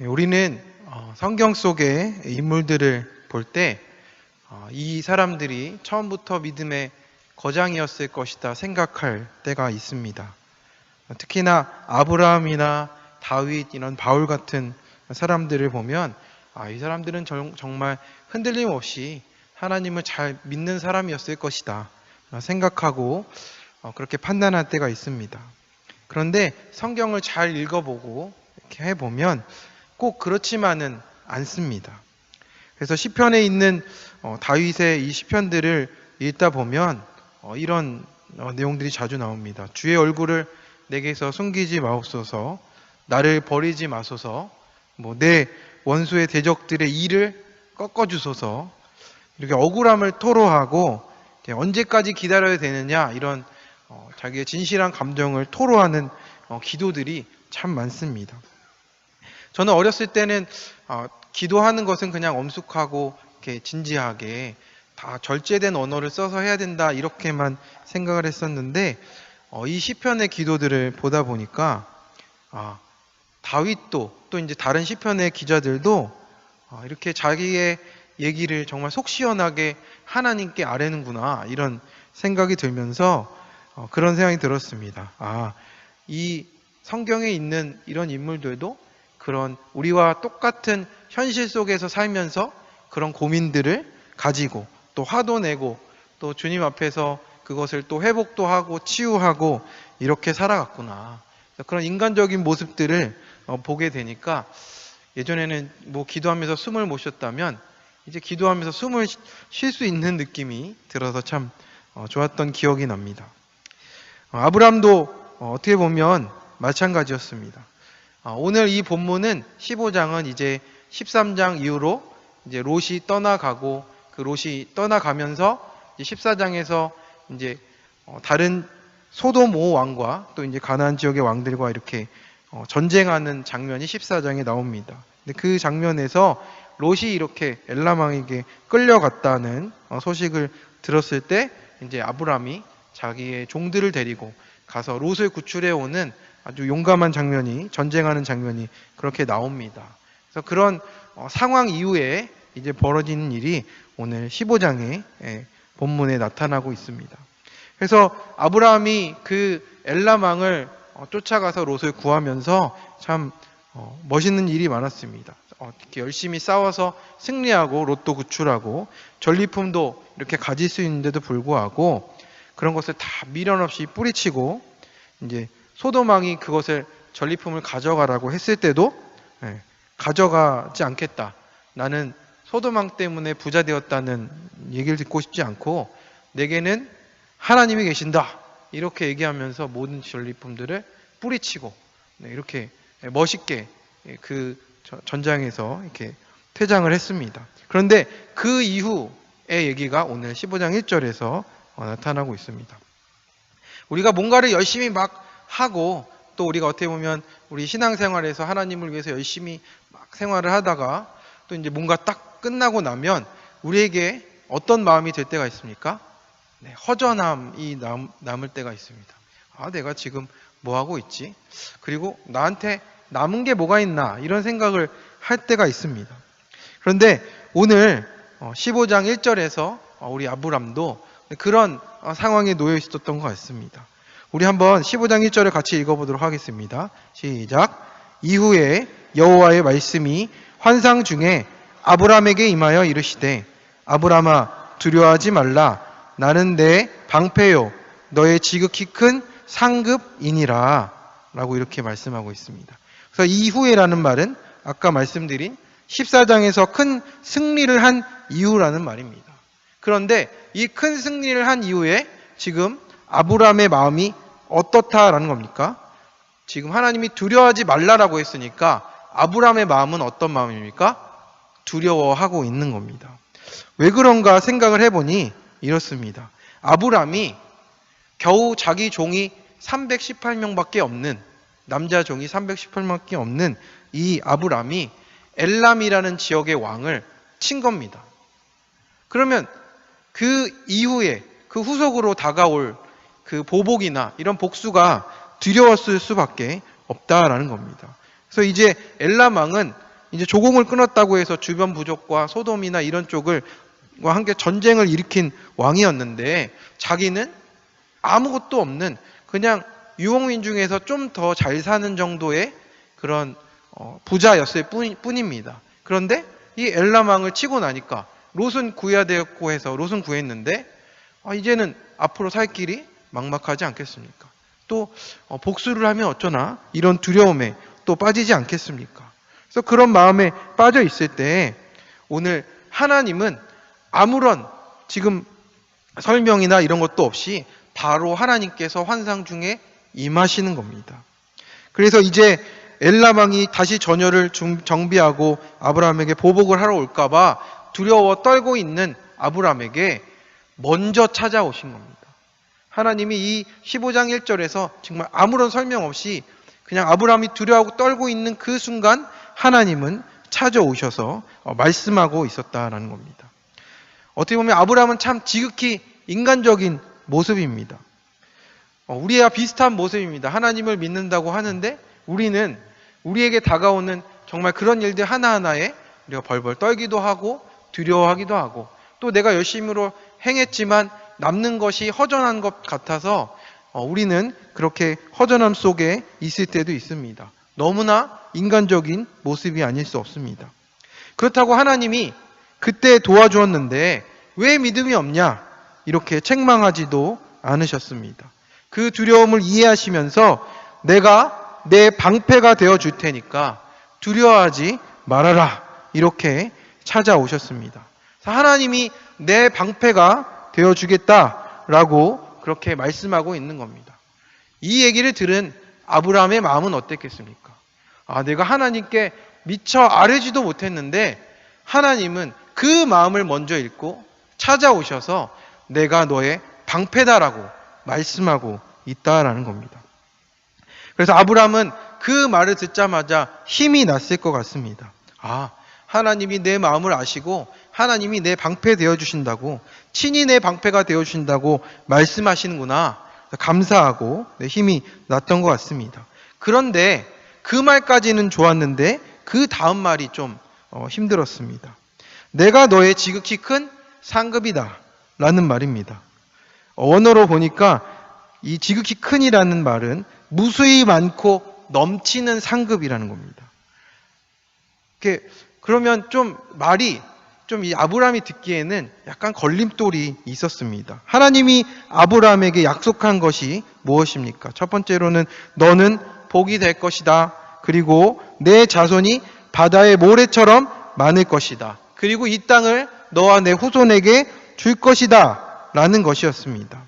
네, 우리는 어, 성경 속의 인물들을 볼 때 이 사람들이 처음부터 믿음의 거장이었을 것이다 생각할 때가 있습니다. 특히나 아브라함이나 다윗 이런 바울 같은 사람들을 보면 아, 이 사람들은 정- 정말 흔들림 없이 하나님을 잘 믿는 사람이었을 것이다 생각하고 어, 그렇게 판단할 때가 있습니다. 그런데 성경을 잘 읽어보고 이렇게 해보면 꼭 그렇지만은 않습니다. 그래서 시편에 있는 어, 다윗의 이 시편들을 읽다 보면 어, 이런 어, 내용들이 자주 나옵니다. 주의 얼굴을 내게서 숨기지 마옵소서, 나를 버리지 마소서, 뭐 내 원수의 대적들의 일을 꺾어 주소서. 이렇게 억울함을 토로하고 언제까지 기다려야 되느냐 이런 어, 자기의 진실한 감정을 토로하는 어, 기도들이 참 많습니다. 저는 어렸을 때는 어, 기도하는 것은 그냥 엄숙하고 이렇게 진지하게 다 절제된 언어를 써서 해야 된다 이렇게만 생각을 했었는데 어, 이 시편의 기도들을 보다 보니까 아, 다윗도 또 이제 다른 시편의 기자들도 아, 이렇게 자기의 얘기를 정말 속 시원하게 하나님께 아뢰는구나 이런 생각이 들면서 어, 그런 생각이 들었습니다. 아, 이 성경에 있는 이런 인물들도 그런 우리와 똑같은 현실 속에서 살면서 그런 고민들을 가지고 또 화도 내고 또 주님 앞에서 그것을 또 회복도 하고 치유하고 이렇게 살아갔구나. 그런 인간적인 모습들을 어, 보게 되니까 예전에는 뭐 기도하면서 숨을 못 쉬었다면 이제 기도하면서 숨을 쉴 수 있는 느낌이 들어서 참 어, 좋았던 기억이 납니다. 어, 아브람도 어, 어떻게 보면 마찬가지였습니다. 어, 오늘 이 본문은 15장은 이제 13장 이후로 이제 롯이 떠나가고 그 롯이 떠나가면서 이제 14장에서 이제 어, 다른 오 왕과 또 이제 가나안 지역의 왕들과 이렇게 어, 전쟁하는 장면이 14장에 나옵니다. 근데 그 장면에서 롯이 이렇게 엘람 왕에게 끌려갔다는 어, 소식을 들었을 때 이제 아브람이 자기의 종들을 데리고 가서 롯을 구출해 오는 아주 용감한 장면이 전쟁하는 장면이 그렇게 나옵니다. 그래서 그런 어, 상황 이후에 이제 벌어지는 일이 오늘 15장의 본문에 나타나고 있습니다. 그래서 아브라함이 그 엘람 왕을 어, 쫓아가서 롯을 구하면서 참 어, 멋있는 일이 많았습니다. 어, 이렇게 열심히 싸워서 승리하고 롯도 구출하고 전리품도 이렇게 가질 수 있는데도 불구하고 그런 것을 다 미련 없이 뿌리치고 이제 소돔왕이 그것을 전리품을 가져가라고 했을 때도 예, 가져가지 않겠다. 나는 소돔왕 때문에 부자 되었다는 얘기를 듣고 싶지 않고 내게는 하나님이 계신다. 이렇게 얘기하면서 모든 전리품들을 뿌리치고 네, 이렇게 멋있게 그 전장에서 이렇게 퇴장을 했습니다. 그런데 그 이후의 얘기가 오늘 15장 1절에서 어, 나타나고 있습니다. 우리가 뭔가를 열심히 막 하고 또 우리가 어떻게 보면 우리 신앙생활에서 하나님을 위해서 열심히 막 생활을 하다가 또 이제 뭔가 딱 끝나고 나면 우리에게 어떤 마음이 들 때가 있습니까? 네, 허전함이 남, 남을 때가 있습니다. 아, 내가 지금 뭐 하고 있지? 그리고 나한테 남은 게 뭐가 있나? 이런 생각을 할 때가 있습니다. 그런데 오늘 15장 1절에서 우리 아브람도 그런 어, 상황에 놓여 있었던 것 같습니다. 우리 한번 15장 1절을 같이 읽어보도록 하겠습니다. 시작. 이후에 여호와의 말씀이 환상 중에 아브람에게 임하여 이르시되 아브람아 두려워하지 말라 나는 내 방패요 너의 지극히 큰 상급이니라 라고 이렇게 말씀하고 있습니다. 그래서 이후에라는 말은 아까 말씀드린 14장에서 큰 승리를 한 이후라는 말입니다. 그런데 이 큰 승리를 한 이후에 지금 아브람의 마음이 어떻다라는 겁니까? 지금 하나님이 두려워하지 말라라고 했으니까 아브람의 마음은 어떤 마음입니까? 두려워하고 있는 겁니다. 왜 그런가 생각을 해보니 이렇습니다. 아브람이 겨우 자기 종이 318명밖에 없는 남자 종이 318명밖에 없는 이 아브람이 엘람이라는 지역의 왕을 친 겁니다. 그러면 그 이후에 그 후속으로 다가올 그 보복이나 이런 복수가 두려웠을 수밖에 없다라는 겁니다. 그래서 이제 엘람 왕은 이제 조공을 끊었다고 해서 주변 부족과 소돔이나 이런 쪽을 과 함께 전쟁을 일으킨 왕이었는데 자기는 아무것도 없는 그냥 유목민 중에서 좀 더 잘 사는 정도의 그런 어, 부자였을 뿐, 뿐입니다. 그런데 이 엘라망을 치고 나니까 롯은 구해야 되었고 해서 롯은 구했는데 아, 이제는 앞으로 살 길이 막막하지 않겠습니까? 또 어, 복수를 하면 어쩌나 이런 두려움에 또 빠지지 않겠습니까? 그래서 그런 마음에 빠져 있을 때 오늘 하나님은 아무런 지금 설명이나 이런 것도 없이 바로 하나님께서 환상 중에 임하시는 겁니다. 그래서 이제 엘라망이 다시 전열을 중- 정비하고 아브라함에게 보복을 하러 올까봐 두려워 떨고 있는 아브라함에게 먼저 찾아오신 겁니다. 하나님이 이 15장 1절에서 정말 아무런 설명 없이 그냥 아브라함이 두려워하고 떨고 있는 그 순간 하나님은 찾아오셔서 어, 말씀하고 있었다라는 겁니다. 어떻게 보면 아브라함은 참 지극히 인간적인 모습입니다. 어, 우리와 비슷한 모습입니다. 하나님을 믿는다고 하는데 우리는 우리에게 다가오는 정말 그런 일들 하나하나에 우리가 벌벌 떨기도 하고 두려워하기도 하고 또 내가 열심으로 행했지만 남는 것이 허전한 것 같아서 어, 우리는 그렇게 허전함 속에 있을 때도 있습니다. 너무나 인간적인 모습이 아닐 수 없습니다. 그렇다고 하나님이 그때 도와주었는데 왜 믿음이 없냐? 이렇게 책망하지도 않으셨습니다. 그 두려움을 이해하시면서 내가 내 방패가 되어 줄 테니까 두려워하지 말아라. 이렇게 찾아오셨습니다. 하나님이 내 방패가 되어 주겠다라고 그렇게 말씀하고 있는 겁니다. 이 얘기를 들은 아브라함의 마음은 어땠겠습니까? 아, 내가 하나님께 미처 아뢰지도 못했는데 하나님은 그 마음을 먼저 읽고 찾아오셔서 내가 너의 방패다라고 말씀하고 있다라는 겁니다. 그래서 아브라함은 그 말을 듣자마자 힘이 났을 것 같습니다. 아, 하나님이 내 마음을 아시고 하나님이 내 방패 되어 주신다고 친히 내 방패가 되어 주신다고 말씀하시는구나. 감사하고 네, 힘이 났던 것 같습니다. 그런데 그 말까지는 좋았는데 그 다음 말이 좀 어, 힘들었습니다. 내가 너의 지극히 큰 상급이다. 라는 말입니다. 어, 원어로 보니까 이 지극히 큰이라는 말은 무수히 많고 넘치는 상급이라는 겁니다. 그러면 좀 말이 좀 이 아브라함이 듣기에는 약간 걸림돌이 있었습니다. 하나님이 아브라함에게 약속한 것이 무엇입니까? 첫 번째로는 너는 복이 될 것이다. 그리고 내 자손이 바다의 모래처럼 많을 것이다. 그리고 이 땅을 너와 내 후손에게 줄 것이다. 라는 것이었습니다.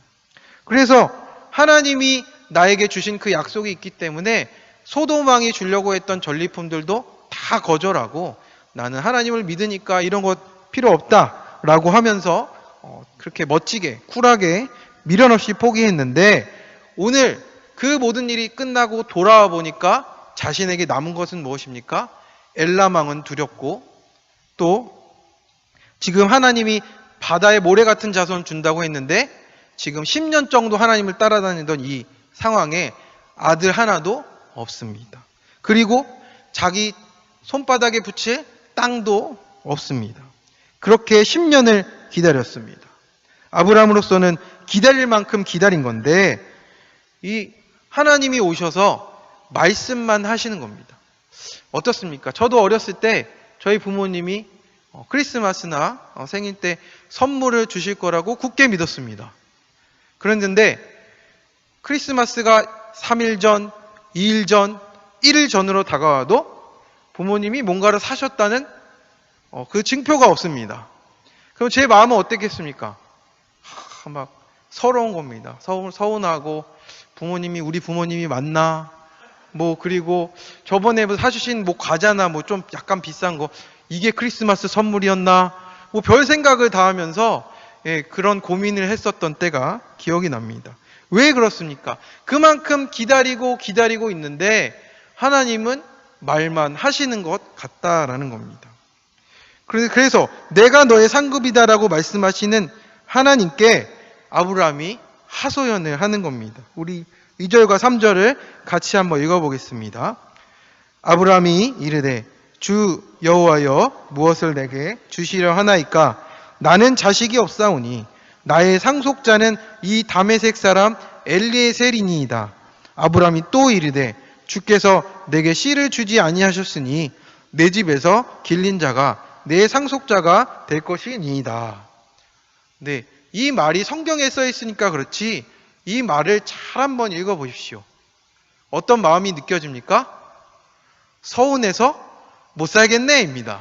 그래서 하나님이 나에게 주신 그 약속이 있기 때문에 소도망이 주려고 했던 전리품들도 다 거절하고 나는 하나님을 믿으니까 이런 것 필요 없다라고 하면서 어, 그렇게 멋지게 쿨하게 미련 없이 포기했는데 오늘 그 모든 일이 끝나고 돌아와 보니까 자신에게 남은 것은 무엇입니까? 엘라망은 두렵고 또 지금 하나님이 바다에 모래 같은 자손 준다고 했는데 지금 10년 정도 하나님을 따라다니던 이 상황에 아들 하나도 없습니다. 그리고 자기 손바닥에 붙일 땅도 없습니다. 그렇게 10년을 기다렸습니다. 아브라함으로서는 기다릴 만큼 기다린 건데 이 하나님이 오셔서 말씀만 하시는 겁니다. 어떻습니까? 저도 어렸을 때 저희 부모님이 어, 크리스마스나 어, 생일 때 선물을 주실 거라고 굳게 믿었습니다. 그랬는데 크리스마스가 3일 전, 2일 전, 1일 전으로 다가와도 부모님이 뭔가를 사셨다는 어, 그 증표가 없습니다. 그럼 제 마음은 어땠겠습니까? 하, 막 서러운 겁니다. 서, 서운하고 부모님이 우리 부모님이 맞나? 뭐 그리고 저번에 뭐 사주신 뭐 과자나 뭐 좀 약간 비싼 거 이게 크리스마스 선물이었나? 뭐 별 생각을 다 하면서 예, 그런 고민을 했었던 때가 기억이 납니다. 왜 그렇습니까? 그만큼 기다리고 기다리고 있는데 하나님은 말만 하시는 것 같다라는 겁니다. 그래서- 내가 너의 상급이다라고 말씀하시는 하나님께 아브라함이 하소연을 하는 겁니다. 우리 2절과 3절을 같이 한번 읽어보겠습니다. 아브라함이 이르되 주 여호와여 무엇을 내게 주시려 하나이까 나는 자식이 없사오니 나의 상속자는 이 다메색 사람 엘리에셀이니이다 아브람이 또 이르되 주께서 내게 씨를 주지 아니하셨으니 내 집에서 길린 자가 내 상속자가 될 것이니이다 네, 이 말이 성경에 써 있으니까 그렇지 이 말을 잘 한번 읽어 보십시오. 어떤 마음이 느껴집니까? 서운해서 못 살겠네입니다.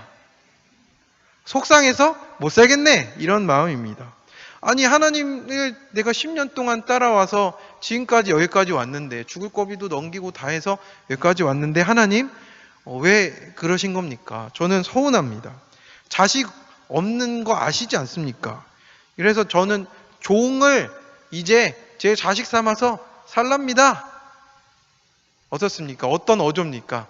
속상해서 못 살겠네 이런 마음입니다. 아니 하나님을 내가 10년 동안 따라와서 지금까지 여기까지 왔는데 죽을 고비도 넘기고 다 해서 여기까지 왔는데 하나님 어, 왜 그러신 겁니까? 저는 서운합니다. 자식 없는 거 아시지 않습니까? 그래서 저는 종을 이제 제 자식 삼아서 살랍니다. 어떻습니까? 어떤 어조입니까?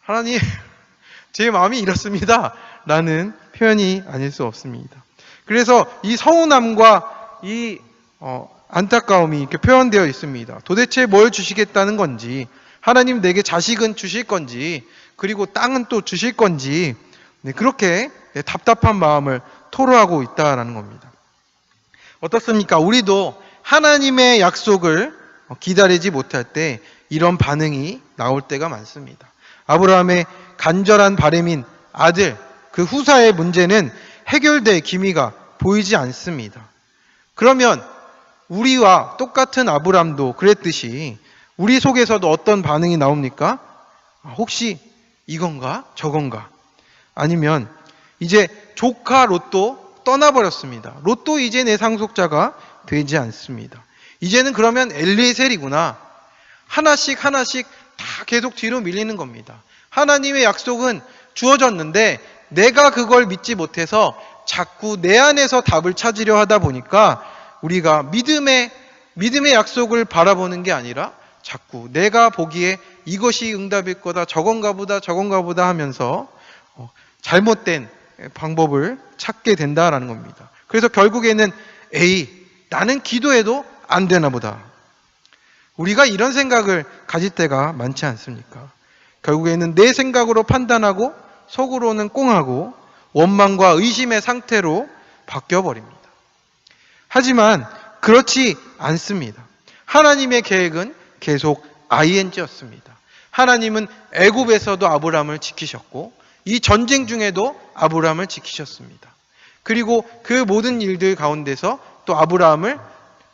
하나님, 제 마음이 이렇습니다. 라는 표현이 아닐 수 없습니다. 그래서 이 서운함과 이 어, 안타까움이 이렇게 표현되어 있습니다. 도대체 뭘 주시겠다는 건지, 하나님 내게 자식은 주실 건지, 그리고 땅은 또 주실 건지, 네, 그렇게 네, 답답한 마음을 토로하고 있다라는 겁니다. 어떻습니까? 우리도 하나님의 약속을 기다리지 못할 때 이런 반응이 나올 때가 많습니다. 아브라함의 간절한 바램인 아들, 그 후사의 문제는 해결될 기미가 보이지 않습니다. 그러면 우리와 똑같은 아브람도 그랬듯이 우리 속에서도 어떤 반응이 나옵니까? 아, 혹시 이건가? 저건가? 아니면 이제 조카 롯도 떠나버렸습니다. 롯도 이제 내 상속자가 되지 않습니다. 이제는 그러면 엘리에셀이구나. 하나씩 하나씩 다 계속 뒤로 밀리는 겁니다. 하나님의 약속은 주어졌는데 내가 그걸 믿지 못해서 자꾸 내 안에서 답을 찾으려 하다 보니까 우리가 믿음의 믿음의 약속을 바라보는 게 아니라 자꾸 내가 보기에 이것이 응답일 거다 저건가 보다 저건가 보다 하면서 어, 잘못된 방법을 찾게 된다라는 겁니다. 그래서 결국에는 에이 나는 기도해도 안 되나 보다. 우리가 이런 생각을 가질 때가 많지 않습니까? 결국에는 내 생각으로 판단하고 속으로는 꽁하고 원망과 의심의 상태로 바뀌어 버립니다. 하지만 그렇지 않습니다. 하나님의 계획은 계속 ing였습니다. 하나님은 애굽에서도 아브라함을 지키셨고 이 전쟁 중에도 아브라함을 지키셨습니다. 그리고 그 모든 일들 가운데서 또 아브라함을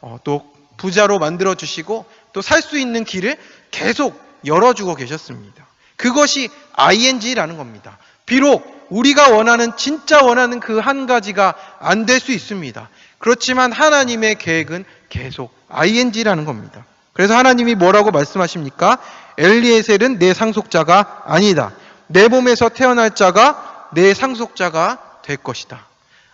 어, 또 부자로 만들어 주시고 또 살 수 있는 길을 계속 열어주고 계셨습니다. 그것이 ing라는 겁니다. 비록 우리가 원하는 진짜 원하는 그 한 가지가 안 될 수 있습니다. 그렇지만 하나님의 계획은 계속 ing라는 겁니다. 그래서 하나님이 뭐라고 말씀하십니까? 엘리에셀은 내 상속자가 아니다. 내 몸에서 태어날 자가 내 상속자가 될 것이다.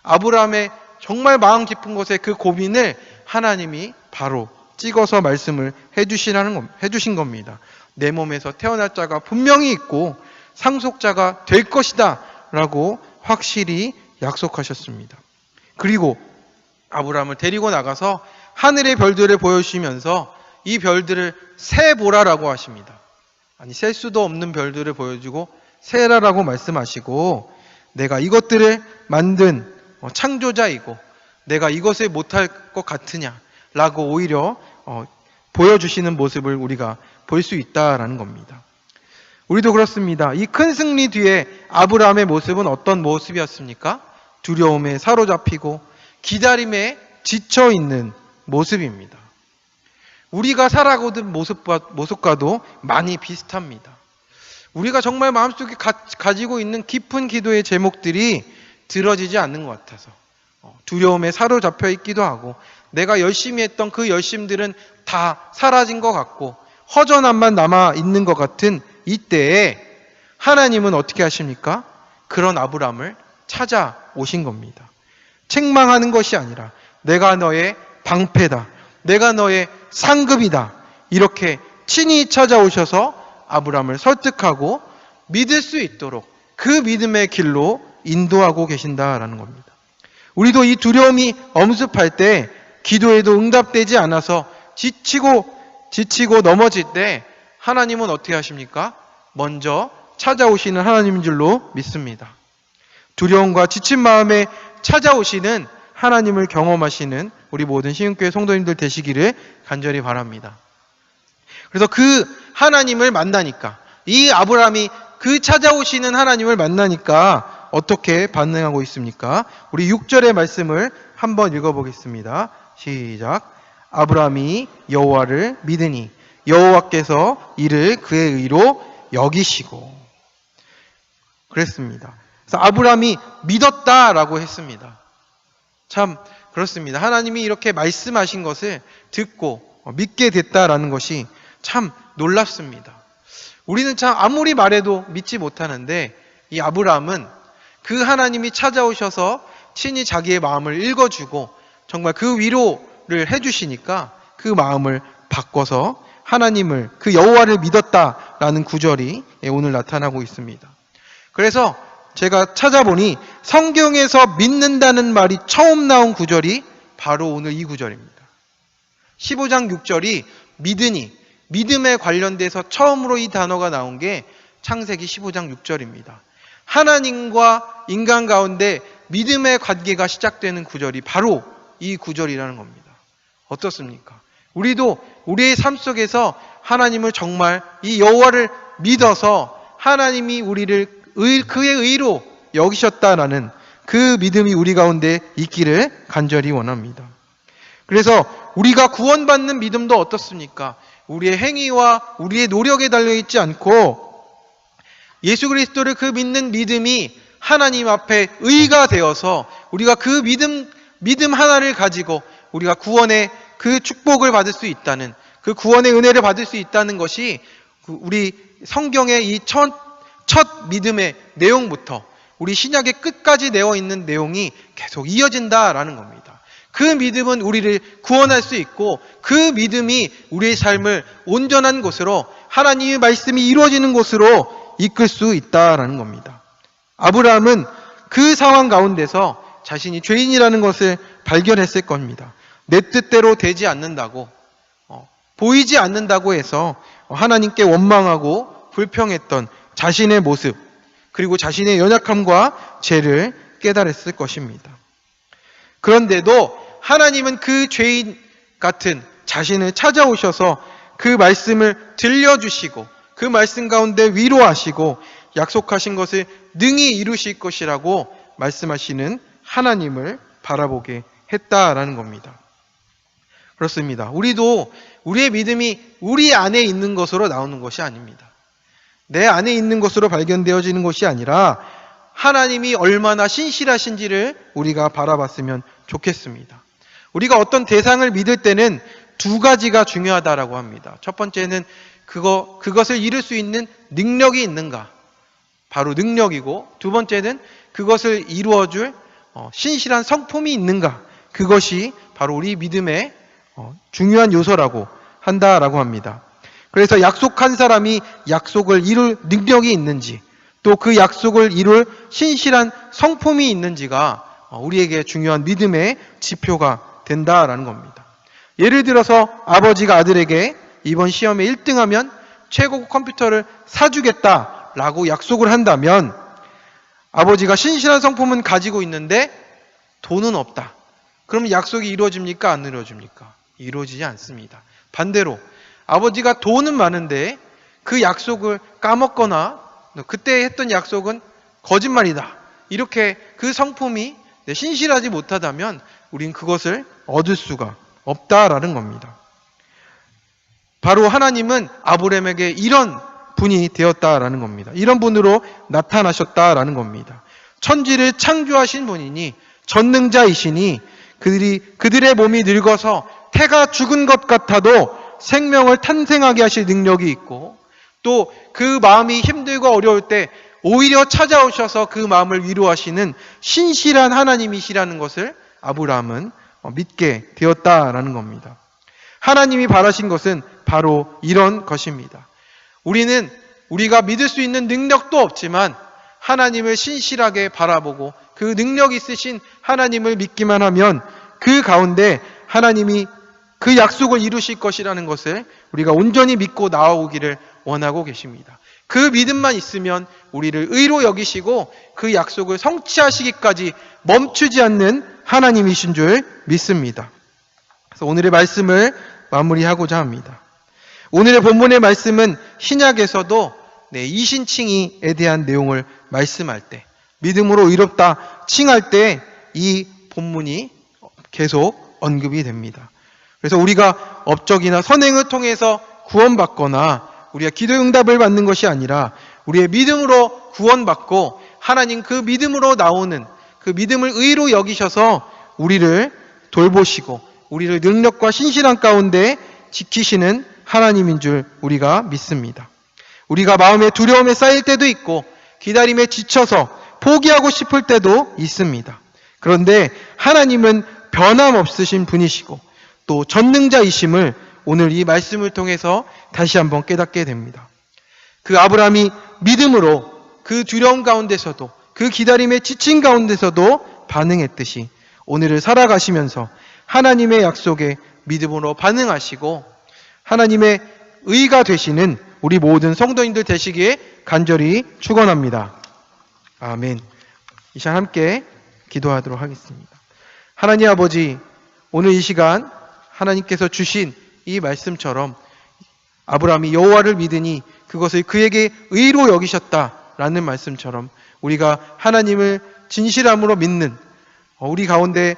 아브라함의 정말 마음 깊은 곳에 그 고민을 하나님이 바로 찍어서 말씀을 해주시라는 해주신 겁니다. 내 몸에서 태어날 자가 분명히 있고 상속자가 될 것이다. 라고 확실히 약속하셨습니다. 그리고 아브라함을 데리고 나가서 하늘의 별들을 보여주시면서 이 별들을 세 보라라고 하십니다. 아니, 셀 수도 없는 별들을 보여주고 세라라고 말씀하시고 내가 이것들을 만든 어, 창조자이고 내가 이것을 못할 것 같으냐라고 오히려 어, 보여주시는 모습을 우리가 볼 수 있다라는 겁니다. 우리도 그렇습니다. 이 큰 승리 뒤에 아브라함의 모습은 어떤 모습이었습니까? 두려움에 사로잡히고 기다림에 지쳐 있는 모습입니다. 우리가 살아가던 모습과, 모습과도 많이 비슷합니다. 우리가 정말 마음속에 가, 지고 있는 깊은 기도의 제목들이 들어지지 않는 것 같아서 어, 두려움에 사로잡혀 있기도 하고 내가 열심히 했던 그 열심들은 다 사라진 것 같고 허전함만 남아 있는 것 같은 이때에 하나님은 어떻게 하십니까? 그런 아브람을 찾아오신 겁니다. 책망하는 것이 아니라 내가 너의 방패다. 내가 너의 상급이다. 이렇게 친히 찾아오셔서 아브람을 설득하고 믿을 수 있도록 그 믿음의 길로 인도하고 계신다라는 겁니다. 우리도 이 두려움이 엄습할 때 기도에도 응답되지 않아서 지치고 지치고 넘어질 때 하나님은 어떻게 하십니까? 먼저 찾아오시는 하나님인 줄로 믿습니다. 두려움과 지친 마음에 찾아오시는 하나님을 경험하시는 우리 모든 시흥교회 성도님들 되시기를 간절히 바랍니다. 그래서 그 하나님을 만나니까 이 아브라함이 그 찾아오시는 하나님을 만나니까 어떻게 반응하고 있습니까? 우리 6절의 말씀을 한번 읽어보겠습니다. 시작. 아브라함이 여호와를 믿으니 여호와께서 이를 그의 의로 여기시고 그랬습니다. 그래서 아브라함이 믿었다라고 했습니다. 참 그렇습니다. 하나님이 이렇게 말씀하신 것을 듣고 믿게 됐다라는 것이 참 놀랍습니다. 우리는 참 아무리 말해도 믿지 못하는데 이 아브라함은 그 하나님이 찾아오셔서 친히 자기의 마음을 읽어주고 정말 그 위로를 해주시니까 그 마음을 바꿔서 하나님을 그 여호와를 믿었다라는 구절이 오늘 나타나고 있습니다. 그래서 제가 찾아보니 성경에서 믿는다는 말이 처음 나온 구절이 바로 오늘 이 구절입니다. 15장 6절이 믿으니 믿음에 관련돼서 처음으로 이 단어가 나온 게 창세기 15장 6절입니다. 하나님과 인간 가운데 믿음의 관계가 시작되는 구절이 바로 이 구절이라는 겁니다. 어떻습니까? 우리도 우리의 삶 속에서 하나님을 정말 이 여호와를 믿어서 하나님이 우리를 의, 그의 의로 여기셨다라는 그 믿음이 우리 가운데 있기를 간절히 원합니다. 그래서 우리가 구원받는 믿음도 어떻습니까? 우리의 행위와 우리의 노력에 달려 있지 않고 예수 그리스도를 그 믿는 믿음이 하나님 앞에 의가 되어서 우리가 그 믿음 믿음 하나를 가지고 우리가 구원의 그 축복을 받을 수 있다는 그 구원의 은혜를 받을 수 있다는 것이 그 우리 성경의 이 첫 첫 믿음의 내용부터 우리 신약의 끝까지 내어 있는 내용이 계속 이어진다라는 겁니다. 그 믿음은 우리를 구원할 수 있고 그 믿음이 우리의 삶을 온전한 곳으로 하나님의 말씀이 이루어지는 곳으로 이끌 수 있다라는 겁니다. 아브라함은 그 상황 가운데서 자신이 죄인이라는 것을 발견했을 겁니다. 내 뜻대로 되지 않는다고 어, 보이지 않는다고 해서 하나님께 원망하고 불평했던 자신의 모습 그리고 자신의 연약함과 죄를 깨달았을 것입니다. 그런데도 하나님은 그 죄인 같은 자신을 찾아오셔서 그 말씀을 들려주시고 그 말씀 가운데 위로하시고 약속하신 것을 능히 이루실 것이라고 말씀하시는 하나님을 바라보게 했다라는 겁니다. 그렇습니다. 우리도 우리의 믿음이 우리 안에 있는 것으로 나오는 것이 아닙니다. 내 안에 있는 것으로 발견되어지는 것이 아니라 하나님이 얼마나 신실하신지를 우리가 바라봤으면 좋겠습니다. 우리가 어떤 대상을 믿을 때는 두 가지가 중요하다라고 합니다. 첫 번째는 그거, 그것을 이룰 수 있는 능력이 있는가. 바로 능력이고, 두 번째는 그것을 이루어줄 어, 신실한 성품이 있는가. 그것이 바로 우리 믿음의 어, 중요한 요소라고 한다라고 합니다. 그래서 약속한 사람이 약속을 이룰 능력이 있는지, 또 그 약속을 이룰 신실한 성품이 있는지가 어, 우리에게 중요한 믿음의 지표가 된다라는 겁니다. 예를 들어서 아버지가 아들에게 이번 시험에 1등하면 최고 컴퓨터를 사주겠다라고 약속을 한다면 아버지가 신실한 성품은 가지고 있는데 돈은 없다. 그러면 약속이 이루어집니까? 안 이루어집니까? 이루어지지 않습니다. 반대로 아버지가 돈은 많은데 그 약속을 까먹거나 그때 했던 약속은 거짓말이다. 이렇게 그 성품이 신실하지 못하다면 우린 그것을 얻을 수가 없다라는 겁니다. 바로 하나님은 아브라함에게 이런 분이 되었다라는 겁니다. 이런 분으로 나타나셨다라는 겁니다. 천지를 창조하신 분이니 전능자이시니 그들이 그들의 몸이 늙어서 태가 죽은 것 같아도 생명을 탄생하게 하실 능력이 있고 또 그 마음이 힘들고 어려울 때 오히려 찾아오셔서 그 마음을 위로하시는 신실한 하나님이시라는 것을 아브라함은 믿게 되었다라는 겁니다. 하나님이 바라신 것은 바로 이런 것입니다. 우리는 우리가 믿을 수 있는 능력도 없지만 하나님을 신실하게 바라보고 그 능력 있으신 하나님을 믿기만 하면 그 가운데 하나님이 그 약속을 이루실 것이라는 것을 우리가 온전히 믿고 나아오기를 원하고 계십니다. 그 믿음만 있으면 우리를 의로 여기시고 그 약속을 성취하시기까지 멈추지 않는 하나님이신 줄 믿습니다. 그래서 오늘의 말씀을 마무리하고자 합니다. 오늘의 본문의 말씀은 신약에서도 네, 이신칭의에 대한 내용을 말씀할 때 믿음으로 의롭다 칭할 때 이 본문이 계속 언급이 됩니다. 그래서 우리가 업적이나 선행을 통해서 구원받거나 우리가 기도 응답을 받는 것이 아니라 우리의 믿음으로 구원받고 하나님 그 믿음으로 나오는 그 믿음을 의로 여기셔서 우리를 돌보시고 우리를 능력과 신실한 가운데 지키시는 하나님인 줄 우리가 믿습니다. 우리가 마음에 두려움에 쌓일 때도 있고 기다림에 지쳐서 포기하고 싶을 때도 있습니다. 그런데 하나님은 변함없으신 분이시고 또 전능자이심을 오늘 이 말씀을 통해서 다시 한번 깨닫게 됩니다. 그 아브라함이 믿음으로 그 두려움 가운데서도 그 기다림에 지친 가운데서도 반응했듯이 오늘을 살아가시면서 하나님의 약속에 믿음으로 반응하시고 하나님의 의가 되시는 우리 모든 성도인들 되시기에 간절히 축원합니다. 아멘. 이 시간 함께 기도하도록 하겠습니다. 하나님 아버지, 오늘 이 시간 하나님께서 주신 이 말씀처럼 아브라함이 여호와를 믿으니 그것을 그에게 의로 여기셨다라는 말씀처럼 우리가 하나님을 진실함으로 믿는 어, 우리 가운데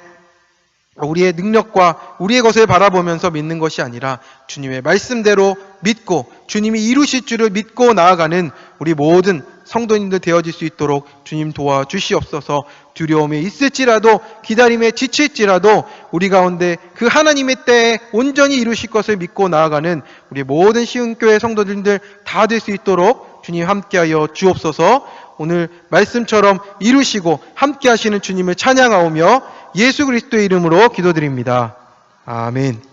우리의 능력과 우리의 것을 바라보면서 믿는 것이 아니라 주님의 말씀대로 믿고 주님이 이루실 줄을 믿고 나아가는 우리 모든 성도님들 되어질 수 있도록 주님 도와 주시옵소서. 두려움에 있을지라도 기다림에 지칠지라도 우리 가운데 그 하나님의 때에 온전히 이루실 것을 믿고 나아가는 우리 모든 시흥교회 성도님들 다 될 수 있도록 주님 함께하여 주옵소서 오늘 말씀처럼 이루시고 함께 하시는 주님을 찬양하오며 예수 그리스도의 이름으로 기도드립니다. 아멘.